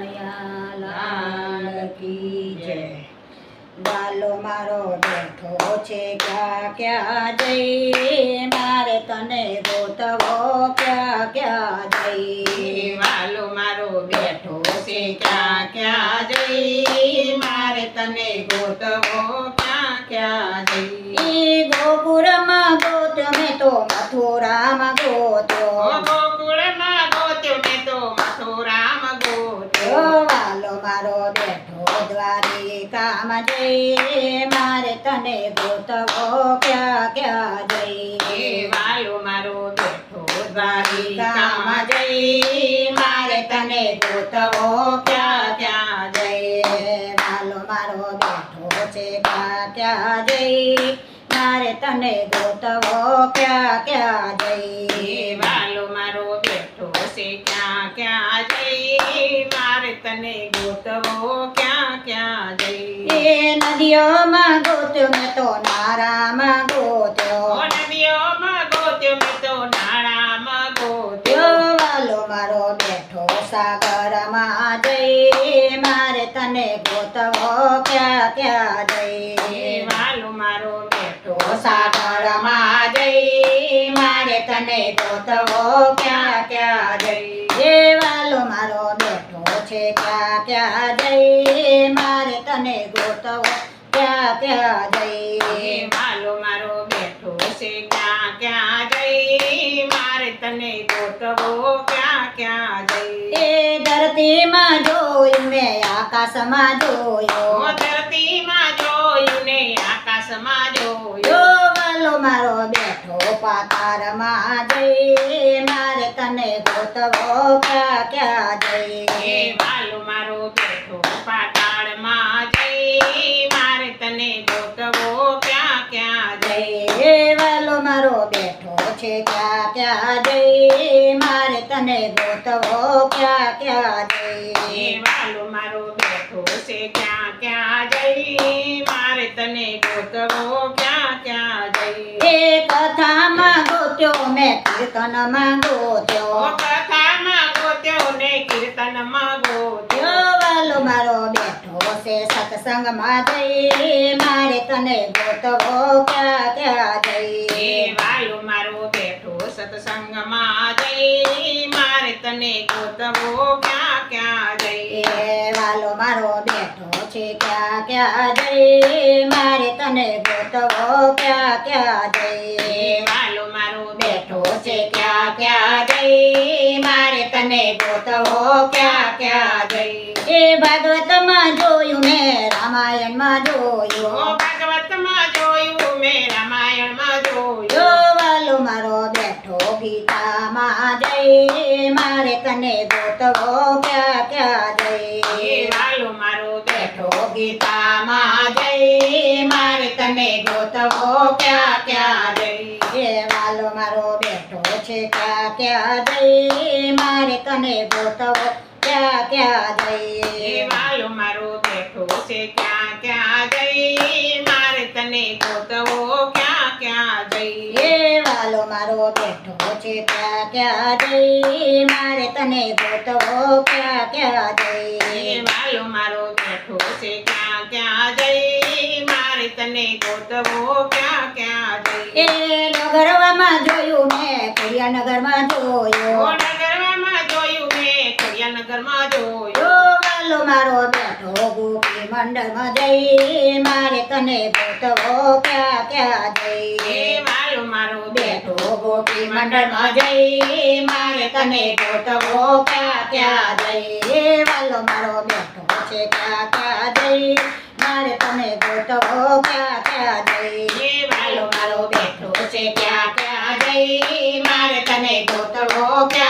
કનૈયા લાલ કી જય. વાલો મારો બેઠો છે ક્યાં ક્યાં જઈ મારે તને ગોતવો ક્યાં ક્યાં જઈ વાલો મારો બેઠો છે ક્યાં ક્યાં જઈ મારે તને ગોતવો ક્યાં ક્યાં જઈ ગોપુરમાં ગોત્યો મેં તો મથુરામાં ગોત્યો ઓ ગોકુળમાં ગોત્યો મેં તો મથુરામ ગોત્યો ઓ વાલો મારો બેઠો દ્વારિકામાં મારે તને ગોતવો ક્યાં ક્યાં એ જઈ વાલો મારો બેઠો દ્વારિકામાં જઈ મારે તને ગોતવો ક્યાં ક્યાં જઈ વાલો મારો બેઠો છે ક્યાં ક્યાં જઈ મારે તને ગોતવો ક્યાં ક્યાં જઈ એ વાલો મારો બેઠો છે ક્યાં ક્યાં જઈ મારે તને ગોતવો ક્યાં ક્યાં જઈ એ નદીઓમાં ગોત્યો મેં તો નારામાં ગોત્યો. નદીઓમાં ગોત્યો મેં તો નાળામાં ગોત્યો. વાલો મારો બેઠો સાગરમાં જઈ મારે તને ગોતવો ક્યાં ક્યાં જઈ? વાલો મારો બેઠો સાગરમાં જઈ મારે તને ગોતવો ક્યાં ક્યાં જઈ? વાલો મારો બેઠો છે ક્યાં ક્યાં જઈ મારે તને ગોતવો ક્યાં ક્યાં જઈ? માલો મારો બેઠો છે ક્યાં ક્યાં જઈ? મારે તને ગોતવો ક્યાં ક્યાં જઈ? એ ધરતીમાં જોયું મેં આકાશમાં જોયો. ધરતીમાં જોયું ને આકાશમાં જોયો. માલો મારો બેઠો પાતારમાં જઈ મારે તને ગોતવો ક્યાં ક્યાં જઈ વાલો મારો બેઠો પાતાળમાં જઈ મારે તને ગોતવો ક્યાં ક્યાં જઈ જઈ વાલો મારો બેઠો છે ક્યાં ક્યાં જઈ મારે તને ગોતવો ક્યાં ક્યાં જઈ વાલો મારો બેઠો છે ક્યાં ક્યાં જઈ મારે તને ગોતવો ક્યાં ક્યાં જઈ એ કથામાં ગોત્યો મેં કીર્તનમાં ગોત્યો. કથામાં ગોત્યો ને કીર્તનમાં ગોત્યો. વાલો મારો છે સત્સંગમાં જઈ મારે તને ગોતવો ક્યાં ક્યાં જઈ? વાયુ મારો બેઠો સત્સંગમાં જઈ મારે તને ગોતવો ક્યાં ક્યાં જઈ? એ વાલો મારો બેઠો છે ક્યાં ક્યાં જઈ? મારે તને ગોતવો ક્યાં ક્યાં જઈ? વાલો મારો બેઠો છે ક્યાં ક્યાં જઈ? મારે તને ગોતવો ક્યાં ક્યાં જઈ? એ ભાગવતમાં જોયું મેં રામાયણમાં જોયું. ભાગવતમાં જોયું મેં રામાયણમાં જોયું. વાલો મારો બેઠો ગીતામાં જઈ મારે તને ગોતવો ક્યાં ક્યાં જઈ? વાલો મારો બેઠો ગીતામાં જઈ મારે તને ગોતવો ક્યાં ક્યાં જઈ? વાલો મારો બેઠો છે ક્યાં ક્યાં જઈ મારે તને ગોતવો ક્યાં ક્યાં જઈએ? જઈ વાલો મારો બેઠો છે ક્યાં ક્યાં જઈ મારે તને ગોતવો ક્યાં ક્યાં જઈએ? એ વાલો મારો બેઠો છે ક્યાં ક્યાં જઈ મારે તને ગોતવો ક્યાં ક્યાં એ જઈ વાલો મારો બેઠો છે ક્યાં ક્યાં જઈ મારે તને ગોતવો ક્યાં ક્યાં એ જઈ નગરમાં જોયું મેં કરિયાનગરમાં જોયો. વાલો મારો બેઠો ગોપી મંડળમાં જઈ. મારે તને ગોતવો ક્યાં ક્યાં જઈ? વાલો મારો બેઠો ગોપી મંડળમાં જઈ. મારે તને ગોતવો ક્યાં ક્યાં જઈ? વાલો મારો બેઠો છે ક્યાં ક્યાં મારે તને ગોતવો ક્યાં ક્યાં જઈ? મારો બેઠો છે ક્યાં ક્યાં જઈ? મારે તને ગોતવો ક્યાં